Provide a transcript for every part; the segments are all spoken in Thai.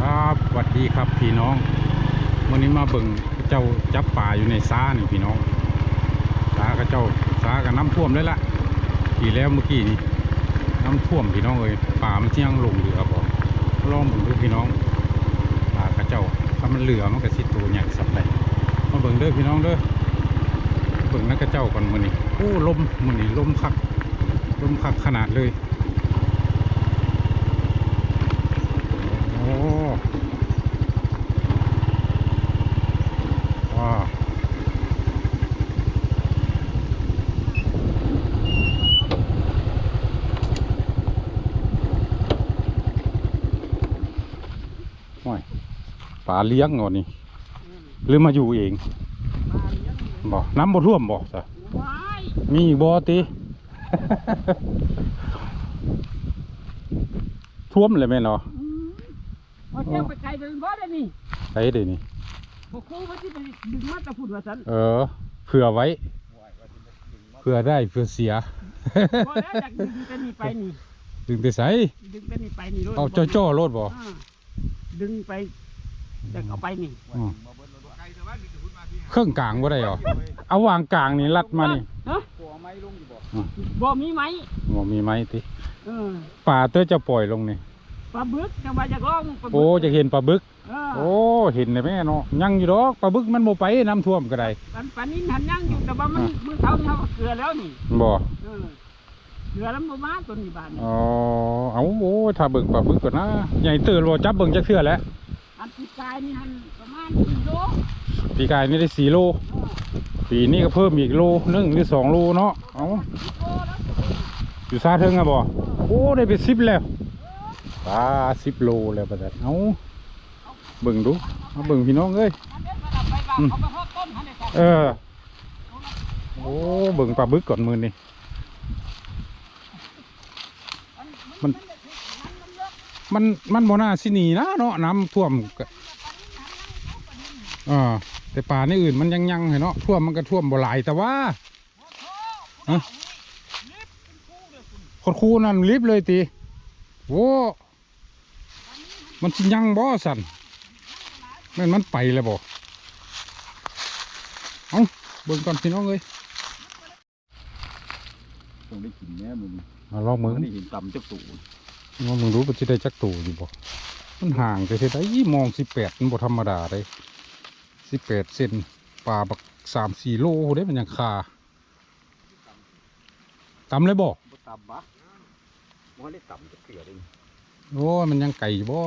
ครับสวัสดีครับพี่น้อง วันนี้มาเบิ่งเจ้าจับป่าอยู่ในซ้านี่พี่น้องซ้ากับเจ้าซ้ากับน้ำท่วมเลยล่ะขี่แล้วเมื่อกี้นี่น้ำท่วมพี่น้องเอ้ยป่ามันเที่ยงลงเรือบ่ลองเบิ่งดูพี่น้องป่ากับเจ้าถ้ามันเหลือมันก็สิตัวใหญ่สับไปมาเบิ่งเด้อพี่น้องเด้อเบิ่งนักกระเจ้าก่อนมือนี้โอ้ลมมือนี้ลมคักลมคักขนาดเลย โอ้ว้าวโอ้ยปลาเลี้ยงเหรอนี่หรือมาอยู่เองบ่น้ำบ่ท่วมบ่ซะว้ายมีอีกบ่ติท่วมเลยแม่นเนาะอืมเอาเจ้าไปไกลเดินบ่ได้นี่ไปเดี๋ยวนี้บ่ครูว่าสิไปดึงมาแตะพูดว่าซั่นเออเผื่อไว้เผื่อได้เผื่อเสียบ่แล้วอยากดึงไปนี่ไปนี่ดึงไปใส่ดึงไปนี่ไปนี่โลดเอาจ้อจ้อๆโลดบ่อ่าดึงไป อยากเอาไปนี่อืมเครื่องกลางบ่ได้หรอเอาวางกลางนี่ลัดมานี่ฮะบ่มีไหมบ่มีไหมติเออป่าเตอจะปล่อยลงนี่ปลาบึกจังว่าอยากลองปลาบึกโอ้จะเห็นปลาบึก เออโอ้เห็นเลยแม่เนาะยังอยู่ดอกปลาบึกมันบ่ไปน้ำท่วมก็ได้ปันปันนี้หันยังอยู่แต่ว่ามันมือเท้าเท้าเกลือแล้วนี่บ่เออเกลือแล้วบ่มาตัวนี้บานนี่อ๋อเอาโอ้ถ้าเบิ่งปลาบึกก่อนนะใหญ่ตื่นบ่จับเบิ่งจักเทื่อแล้ว อันที่กายนี่หันประมาณ4โลปีกายนี่ได้4โลเออปีนี้ก็เพิ่มอีกโลหนึงหรือสองโลเนาะเอา10โลแล้วอยู่ซาเทิงอะบ่โอ้ได้ไปสิบแล้วปลาสิบโลแล้วประเดี๋ยวเอาเบิ่งดูเอาเบิ่งพี่น้องเอ้ย อันเด็ดระดับไปบ้างเอาไปฮอดต้นหันได้ครับเออ โอ้เบิ่งปลาบึกก่อนมือนี่ มัน มันมันบ่น่าสิหนีนะเนาะน้ำท่วมก็อ่าแต่ป่าในอื่นมันยังยังเห็นเนาะท่วมมันก็ท่วมบ่หลายแต่ว่าฮะคนคูนั่นรีบเลยตีโว้มันสิยังบ่สันแม่นมันไปแล้วบ่เอาเบิ่งก่อนพี่น้องเอ้ยคงได้กินแน่มึงมาลองมึงได้กินตำจักตู ว่ามึงรู้ว่าจะได้จักตูอยู่บ่มันห่างไปเท่าไดมองสิบแปดมันบ่ธรรมดาเลยสิบแปดเซนปลาบักสามสี่โลเด้มันยังคาตำเลยบ่บ่ตำบะบ่ได้ตำจักเกลือเลยโอ้ยมันยังไก่อยู่บ่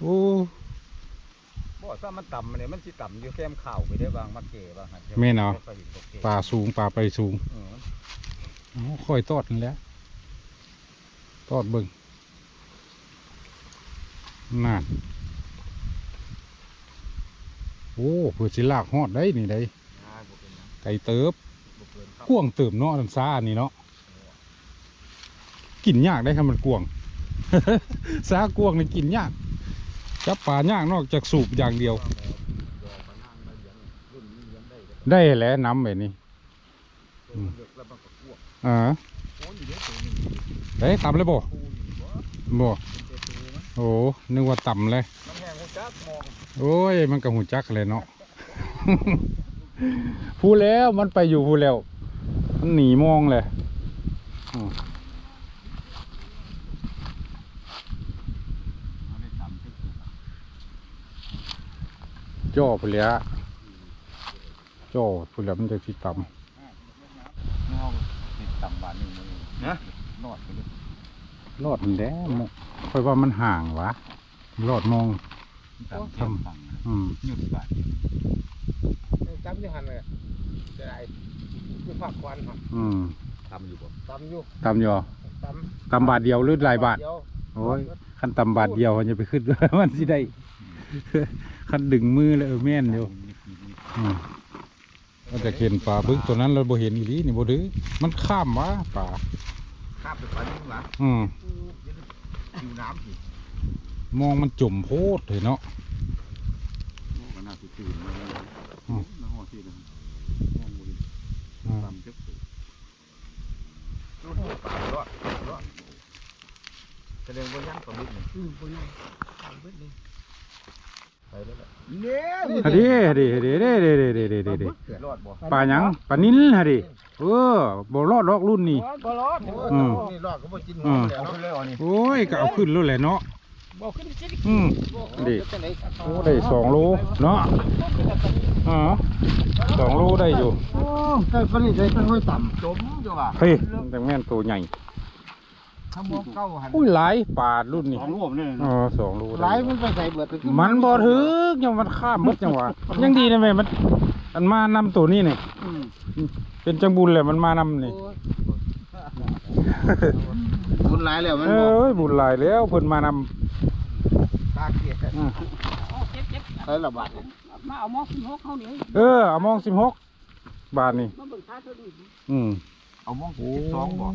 โอ้บ่ถ้ามันตำเนี่ยมันสิตำอยู่แคมข้าวไปได้บางมักเก๋บางหันแม่นเนาะบ่ค่อยเห็นตกเก๋ปลาสูงปลาไปสูงเออเอาค่อยตอดนั่นแหล้ว ตอดเบิ่งนั่นโอ้เพื่อสิลากฮอดได้นี่ได้อ่าบ่เป็นหยังไก่เติบบ่เกินครับกวางเติมเนาะน้ำซ่านี่เนาะกินยากได้ครับมันกวางซ่ากวางนี่กินยากจับปลายากนอกจากสูบอย่างเดียวดอกมะนางมาเลี้ยงรุ่นนี้เลี้ยงได้เด้อได้แหล้วน้ำแบบนี้ตัวมันเลือกแล้วมันก็อ้วกอ่า โอ้ยอยู่ำเลยบ่บ่ โอ้ นึกว่าต่ำเลย โอ้ย มันก็หูจักเลยเนาะ พูแล้วมันไปอยู่พูแล้ว มันหนีมองเลยจ่อพูแล้วจ่อพูแล้วมันจะที่ต่เงาติดตำบานนี่มันนะนอดไปเลยำ รอดมันแล้วมองค่อยว่ามันห่างวะรอดมองตำแคมตังอืมหยุดบาดจำอยังหันเลยจะได้อยู่ภาคควันครับอืมตำอยู่บ่ตำอยู่ตำอยู่ตตำบาทเดียวหรือหลายำบาทเดียวโอ้ยขั้นตำบาทเดียวมันจะไปขึ้นมันสิได้ขั้นดึงมือเลยเออแม่นอยู่อืมก็จะเห็นปลาบึกตัวนั้นเราบ่เห็นอีหลีนี่บ่ดื้อมันข้ามวะปลา ข้ามไปปลาดุกหลังอืมคิวน้ำสิมองมันจมโพดเลยเนาะ มันน่าสิตื่นมาแล้วอืมมาหอดที่เลยมองบ่ดีอ่าตำจักตูดูดูปลารอดรอดแแสดงว่ายังประมิดนี่อืมบ่น่าเอาเบิดเลย ไปแล้วแหละเนี่ยฮะดิฮะดิฮะดิเด้เด้เด้เด้เด้เด้เด้รอดบ่ปลาหยังปลานิ้นฮะดิเออบ่รอดดอกรุ่นนี่ บ่รอดอืม นี่รอดก็บ่กินหัอืวมแล้วเอาเนาะไปเลยเอานี่โอ้ยก็เอาขึ้นแล้วแหละเนาะบ่ขึ้นสิอืมดิโอ้ได้สองโลเนาะอ๋อสองโลได้อยู่ โอ้ใส่ปานนี้ใส่เป็นห้อยต่ำจมจ้ะว่ะเฮ้ยแต่แม่นตัวใหญ่ ถ้ามองเก้าหันอุ้ยหลายปลารุ่นนี้ของรวมนี่อ๋อสองโลหได้ลายอยู่มันไปใส่เบิดไปมันบ่ถึกยังมันข้ามหมดจังหวะยังดีนะแม่มันมันมานำตัวนี้นี่เป็นจังบุญแหละมันมานำนี่บุญหลายแล้วมันเอบ่้ยบุญหลายแล้วเพิ่นมานำตาเกลียดอืมเอาเจ็บเจ็บใส่ละบาทมาเอาหมอสิหกเขานี่เออเอามองสิบหกบาทนี่มาเบิ่งค่าเท่านี้อืมเอามองโอ้สิบสองบ่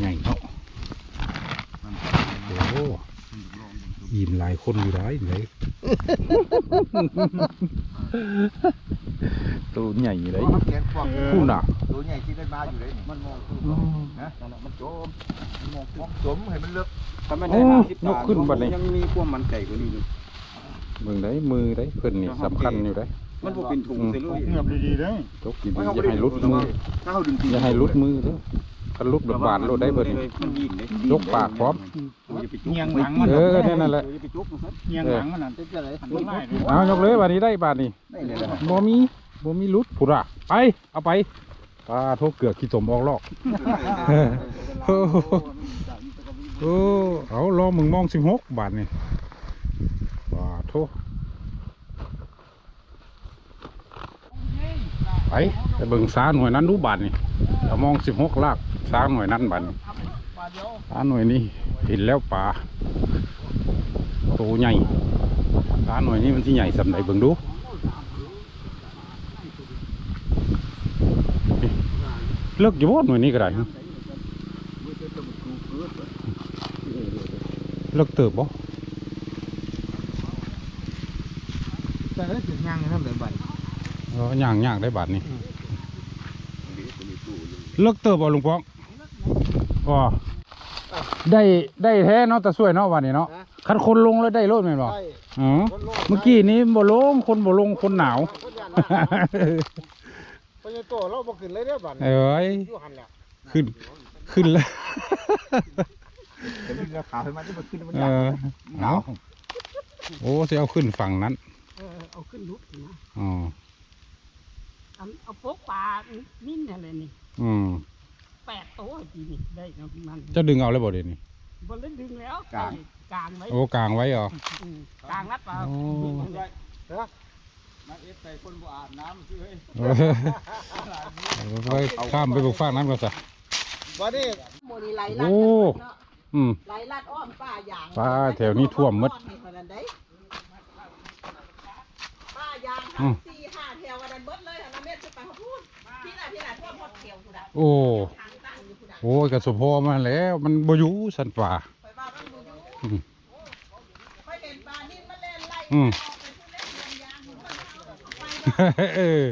ใหญ่เนาะ โอ้ยินหลายคนอยู่ได้เลยตัวใหญ่เลยมันแกนพวกผู้น่ะตัวใหญ่ที่ได้มาอยู่เลยนี่มันมองคือนะนั่นน่ะมันจมมันมองมองจมให้มันเลิกถ้าไม่โอ้ได้ห้าสิบยกขึ้นบัดนี้ยังมีความมันใจกว่านี้อยู่เบิ่งได้มือได้เพิ่นนี่สำคัญอยู่ได้มันบ่เป็นถุงใส่ลุยเงียบดีๆเด้อตกดีๆอย่าให้หลุดมือถ้าเขาดึงอย่าให้หลุดมือเด้อ ถ้าหลุดบาดหลุดได้เพิ่นนี่มันยิงเลยยกปากพร้อมอย่าไปจุกเงียงหลังมันเออนั่นแหละอย่าไปจุกนะครับเงียงหลังมันน่ะเป็นจังได๋หันมันไล่เลยเอายกเลยบาดนี้ได้บาดนี้ได้เลยนะบ่มีบ่มีหลุดพุดอะไปเอาไปปลาโทกเกือกขี้ตมออกลอกโอ้โหโอ้เอาลองมึงมองสิบหกบาทนี่ปลาโทไปไปเบิ่งสาหน่วยนั้นดูบาทนี่เอามองสิบหกลาก สาหน่วยนั้นบาทนี่สาหน่วยนี้เห็นแล้วปลาโตใหญ่สาหน่วยนี้มันที่ใหญ่สำไหนเบิ่งดูเลิกอยู่บ่หน่วยนี้ก็ได้ฮะเลิกเติบบ่แต่ก็สิย่างทำได้บัดเออย่างย่างได้บาทนี่เลิกเติบบ่ลุงป้อง อ๋อได้ได้แท้เนาะแต่สวยเนาะวันนี้เนาะคันคนลงแล้วได้รถแม่นบ่ใช่อ๋อเมื่อกี้นี้บ่ลงคนบ่ลงคนหนาวคนย่านหนาวเพราะฉะนั้นตัวเราบ่ขึ้นเลยเด้อบัดเอ้ยอยู่หันแล้วขึ้นขึ้นแล้วเดี๋ยวมีราคาให้มันที่มันขึ้นมันเออเอาโอ้สิเอาขึ้นฝั่งนั้นเออเอาขึ้นลุกนะอ๋อเอาเอาปกปลานิ่นอะไรนี่อืมแปดตัวทีนี่ได้เนาะมันเจะดึงเอาเลยบ่เดี๋ยวนี้บนเล่นดึงแล้วกลาง กลางไว้โอ้กลางไว้เหรอ อืมกลางรัดเปล่าโอ้ มาเอฟใส่คนบ่อาบน้ำสิเฮ้ยเออไปข้ามไปบุกฟากนั้นก่อนสิบัดนี้โมนี่ไหลลัดโอ้ เนาะอืม ไหลลัดอ้อมป้ายางป้าแถวนี้ท่วมหมดป้ายางอืม สี่ห้าแถววันนั้นเบิดเลยนะเม็ดจะไปเขาพูดพี่น่ะพี่น่ะท่วมหมดแถวกูน่ะโอ้ ทางตั้งอยู่กูน่ะ โอ้ยกระสุพอมาแล้ว มันบอยู่สันป่าไปว่ามันดูอยู่อืมไปเห็นปลานิ่มันเล่นไล่อืมออกไปผู้เล่นเรียนยางอยู่ข้างหน้าไปเออ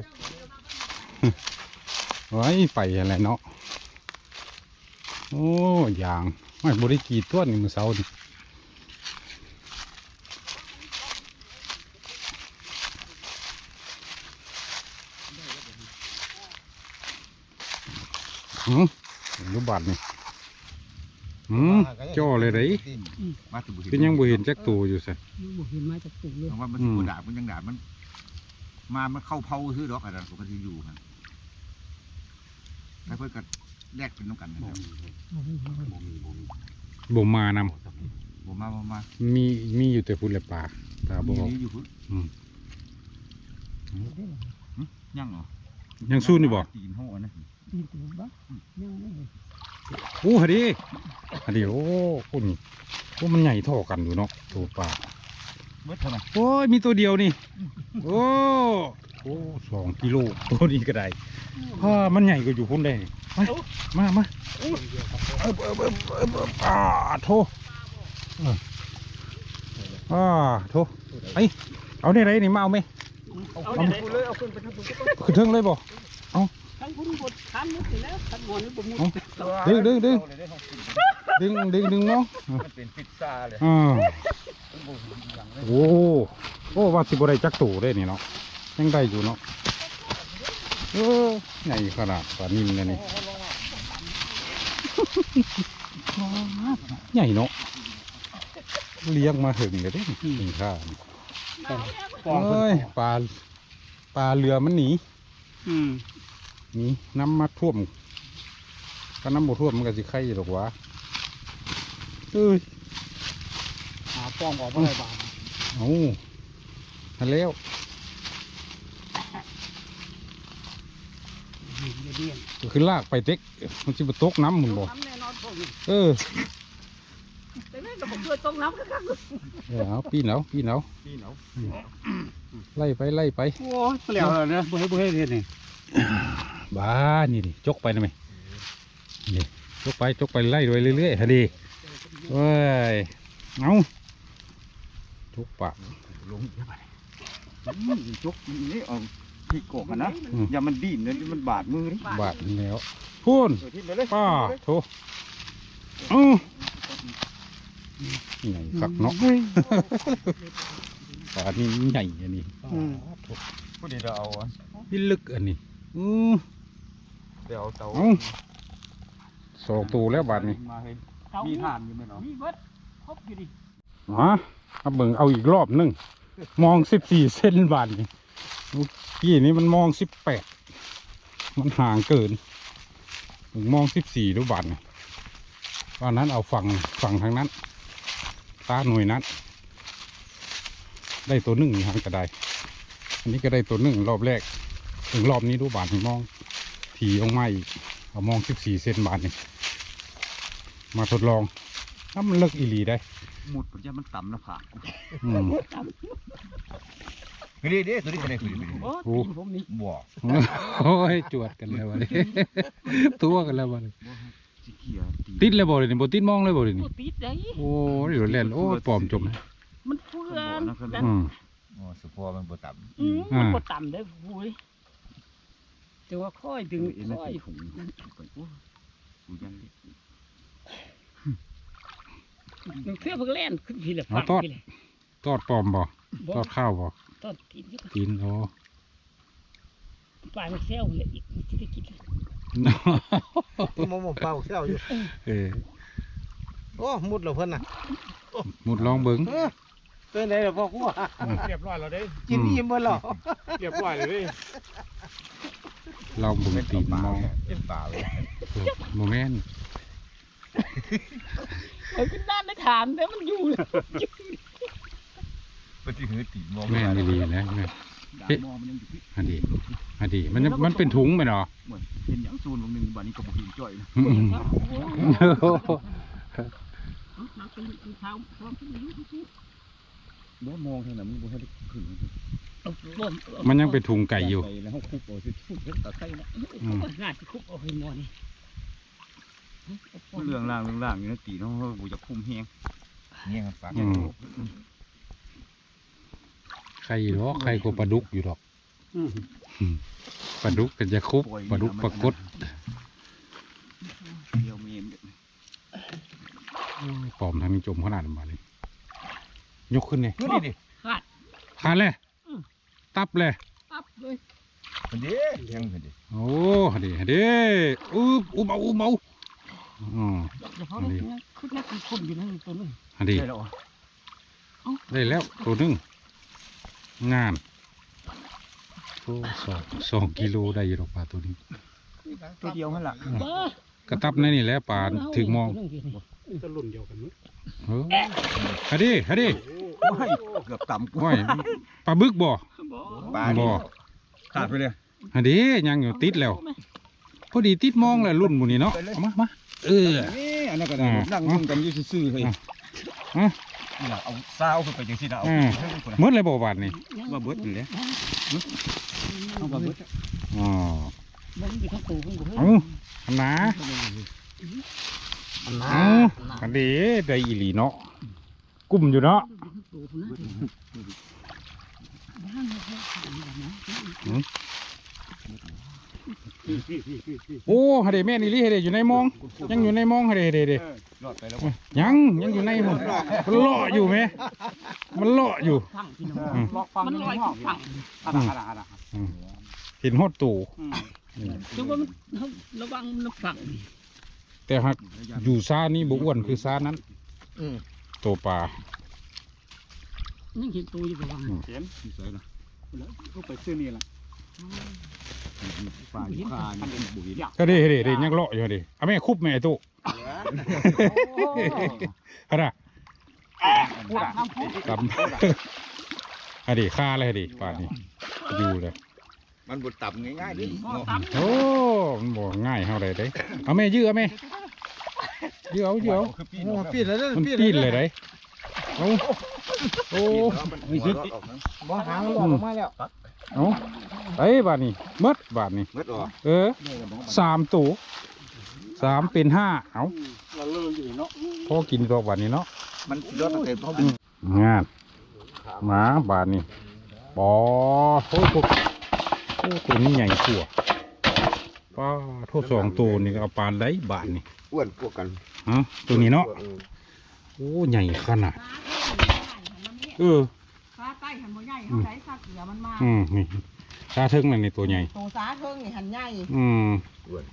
ไว้ไปอะไรเนาะโอ้ยางไม่บริกรีดตัวนี่มือเสาดิหืม รูบาทนี่หืมจ่อเลยได้มาถึงบุเป็นยังบ่เห็นจักตัวอยู่สิบ่เห็นมาจากตุกเลยเพราะว่ามันสิบ่ดาบมันยังดาบมัน มามันเข้าเผาซื้อดอกอะไรปกติอยู่กันแล้วเพื่อนก็แลกเป็นน้ำกันนะครับบ่มานผมมาผมมาำมีมีอยู่แต่พุ่นแหละป่าตาบ่มีออกนี้อยู่พุ่นอืมยังเหรอยังสู้นี่บ่ตีนโหนะตีตัวบ้ายังไม่เห็น โอ้ฮะดิฮะดิโอ้คุณโอ้มันใหญ่เท่อกันอยู่เนาะตัวปลาเบิดเท่าไหร่โอ้ยมีตัวเดียวนี่ โอ้โอ้สองกิโลตัวนี้ก็ได้พ่ามันใหญ่กว่าอยู่พุ่นได้ไปมามาเอิบเอิบเอิบเอิบเอิบอ่าโทเอออ่าโทไอเอาได้ไรนี่มาเอาไหมเอาเด็กเลยเอาขึ้นไปทั้งบนคือเทิงเลยบ่ ทั้งบนบนคันมุดอยู่แล้วคันหมอนนี่บ่มุดดึงดึงดึงดึงดึงดึงน้องมันเป็นพิซซ่าเลยอ่าโอ้โอ้ว่าสิบ่ได้จักตู่ได้นี่เนาะยังได้อยู่เนาะเออใหญ่ขนาดปลานิ่มเลยนี่ใหญ่เนาะเลี้ยงมาถึงเลยเด้ถึงข้าเอ้ยปลาปลาเรือมันหนีอืมห นีน้ำมาท่วมก็น้ำบ่ท่วมมันก็สิไข่หรอกวะเอ้ยหาป้องออกมาได้บาดเอาทันแล้วเดียนก็คือลากไปเต็กมันสิบตกน้ำมึงบอกน้ำแน่นอนพวกนี้เออแต่แม่ก็บ่เคยตกน้ำคักเออเอาปีนเอาปีนเอาพี่เนาะไล่ไปไล่ไปๆโอ้ยเปลี่ยวแล้วนะบ่ให้บ่ให้เรียนนี่ บ้านี่ดิจกไปนะไหมนี่จกไปจกไปไล่ไปเรื่อยๆฮะดีเว้ยเอาจกปากลงยังไงจกนี่เอาที่โกกอะนะอืมอย่ามันดิ้นเลยมันบาดมือนี่บาดแล้วพูนเออทิ้งไปเลยป้าโถเอาใหญ่คักเนาะปลานี่ใหญ่อันนี้พอดีเราเอาอะนี่ลึกอันนี้อือ เดี๋ยวเอาเตาเอาสองตัวแล้วบาดนี้มาให้เก่ามีมีทานอยู่ไหมเนาะมีเบิดครบอยู่ดิมาเอาเบิ่งเอาอีกรอบหนึงมองสิบสี่เซนบาทนี่เมื่อกี้นี้มันมองสิบแปดมันห่างเกินผมมองสิบสี่ดูบาทนี่ตอนนั้นเอาฝั่งฝั่งทางนั้น ตาหน่วยนั้น ได้ตัวหนึ่งทางกระไดอันนี้ก็ได้ตัวหนึ่งรอบแรก ถึงรอบนี้ดูบาทนี่มอง ถีออกมาอีกเอามองสิบสี่เซนบาทนี่มาทดลองถ้ามันเลิกอีหลีได้หมุดปัจจัยมันต่ำนะผากอืมนี่ดิตัวนี้ก็ได้คือโอ้โอ้ตีนผมนี่บ่โอ้ยจวดกันแล้ววันนี้ตัวกันแล้ววันนี้สิเกียตีติดเลยบ่เลยนี่บ่ติดมองเลยบ่เลยโอ้นี่ติดได้โอ้ยเดี๋ยวเล่นโอ้ยปลอมจมมันเฟื่อนแต่อืมอ๋อสุพอมันบ่ต่ำอืมอ่ามัมันบ่ต่ำได้โอ้ย แต่ว่าค่อยดึงเอ็นไม่ค่อยถุงไปโอ้กูยันเล็กมันเพื่อเพิ่งแล่นขึ้นพี่ละเอาฟังทอดพี่ละทอดปลอมบ่บ่ทอดข้าวบ่ตอนกินอยู่ก็กินโอ้ปลายมันแซวเลยอีกสิได้กินเลยมองมองเป่าเที่ยวอยู่เออโอ้มุดเหรอเพิ่นน่ะหมุดลองเบิ่งเออเป็นไงล่ะพ่อกูว่าเรียบร้อยแล้วเด้กินอิ่มเบิ่นเหรอเรียบร้อยเลย ลองเบิ่งตีนมองเต็มปากเลยเออบ่แม่นเออขึ้นด้านในฐานแต่มันอยู่เลยมันสิหือตีมองแม่นอีหลีนะแม่นด่าหม้อมันยังอยู่ที่อันดีอันดีมันมันเป็นถุงไหมเนาะเหมือนเป็นอย่างซูนลงหนึ่งบัดนี้ก็บอกหินจ่อยนะอืมนักเป็นเท้าพร้อมที่จะยุ่งที่บ่มองทางนั้นมันบ่ให้ได้ขึ้น มันยังเป็นถุงไก่อยู่แล้วคุกเอาสิคุกเฮ็ดตะไคร้นะน่าจะคุกเอาให้มอนี่เรื่องล่างเรื่องล่างอยู่นะตีนาะเขาบ่อยากคุมแฮงเงี้ยปากอืมไข่หรอกไข่ก็ปลาดุกอยู่ดอกปลาดุกกันจะคุบปลาดุกปลากดเดียวเมนปอมทางนี้จมขนาดมาเลยยกขึ้นเลยดูดิดิขาดขาดเลย ตับเลยอัพเลยมันดิยังมันดิโอ้เดี๋ยวเดี๋ยวอุ๊บอุ๊บเอาอุ๊บเอาอืมเดี๋ยวเขาได้ขึ้นนักคนอยู่นั่นตัวนึงอันนี้ได้แล้วได้แล้วตัวหนึงงานโอ้สองสองกิโลได้อยู่ดอกปลาตัวนี้ตัวเดียวหั่นล่ะบ้ากระตับในนี่แหละปลาถึงมองจะรุ่นเดียวกันมั้ยเออฮะดิฮะดิโอ้ยเกือบต่ำกว่าโอ้ยปลาบึกบ่ ปลาบ่ขาดไปเลยฮะดิยังอยู่ติดแล้ว พอดีติดมองแหละรุ่นหมูนี่เนาะเอามามาเออนี่อันนั้นก็ได้อ่านั่งยุ่งกันอยู่ซื่อๆเฮ้ยอะอะนี่ล่ะเอาซาวขึ้นไปจังซี่นะเอาอืมขึ้นไปพุ่นหมน่ะดเลยบ่บาดนี่ว่าเบิดนี่แหละเอาว่าเบิดอ๋อมันอยู่ทั้งตัวทั้งหัวเอาอันหนาเอาอันดีได้อีหลีเนาะกุ้มอยู่เนาะตัวนะอ โอ้ฮะเดแม่นี่ลิฮะเดอยู่ในมอง ยังอยู่ในมองฮะเดเดเดรอดไปแล้วยังยังอยู่ในมองมันเลาะอยู่ไหมมันเลาะอยู่ฟังพี่น้องอืมมันลอยขึ้นฝั่งอืมอืมเห็นฮอดตู่ถึงว่ามันระวังมันฝั่งแต่หากอยู่ซ่านี่บ่อ้วนคือซ่านั้นอืมโตปลายังเห็นตัวอยู่ระวังเห็นสว ก็ไปซื้อนี่ละป่าอยู่คานี่บุญก็เด้ด้เด้ยังเลาะอยู่ด้เอาแม่คุบแม่ตู่ฮะดะพูดทำพูดตำฮะดิฆ่าเลยดิป่านนี้อยู่เลยมันบดต่ำง่ายๆดิโอ้ มันบ่ง่ายเท่าไรเด้เอาแม่ยื้อแม่ยื้อเอายื้อเอาปีนเลยเด้อมันปีนปีนเลยเด้เอา โอ้ไม่คิดดิบ่หางหลอดออกมาแล้วเอาไอ้บาทนี้หมดบาทนี้มืดหรอเออสามตัวสามเป็นห้าเอาเราเลื่อนอยู่เนาะพอกินตัวบาทนี้เนาะมันรถเต็มท้องงานหมาบาทนี้ปอโทษพวกโอ้ตัวนี้ใหญ่กว่าป้าโทษสองตัวนี่ก็เอาปลาได้บาทนี่อ้วนพวกกันฮะตัวนี้เนาะโอ้ใหญ่ขนาด เออฟ้าใต้หันบ่ใหญ่เท่าไหร่ซาเกลือมันมาอืมนี่ตาเทิงนั่นนี่ตัวใหญ่ตัวสาเทิงนี่หันใหญ่อืม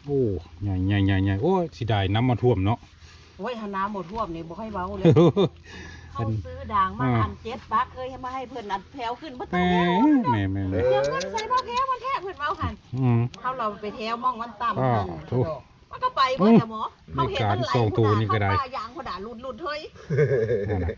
โอ้ใหญ่ใหญ่ใหญ่ใหญ่โอ้ยสิได้น้ำมาท่วมเนาะโอ้ยหันน้ำหมดท่วมนี่บ่ให้เว้าเลยเขาซื้อด่างมาอันเจ็ดปักเคยให้มาให้เพิ่นอันแถวขึ้นบ่แหต้ม่องแถวแหม่แหม่แหม่เดี๋ยวเงินใส่บ่แถวมันแท้เพิ่นเว้าหันอืมเขาเราไปแถวมองมันต่ำอ้าหัวนทุกมันก็ไปบ่จ้ะหมอเขาเห็นมันไหลในการส่งตัวนี่ก็ได้เข้าป่ายางเขาด่าลุดลุดเฮ้ยนั่นน่ะ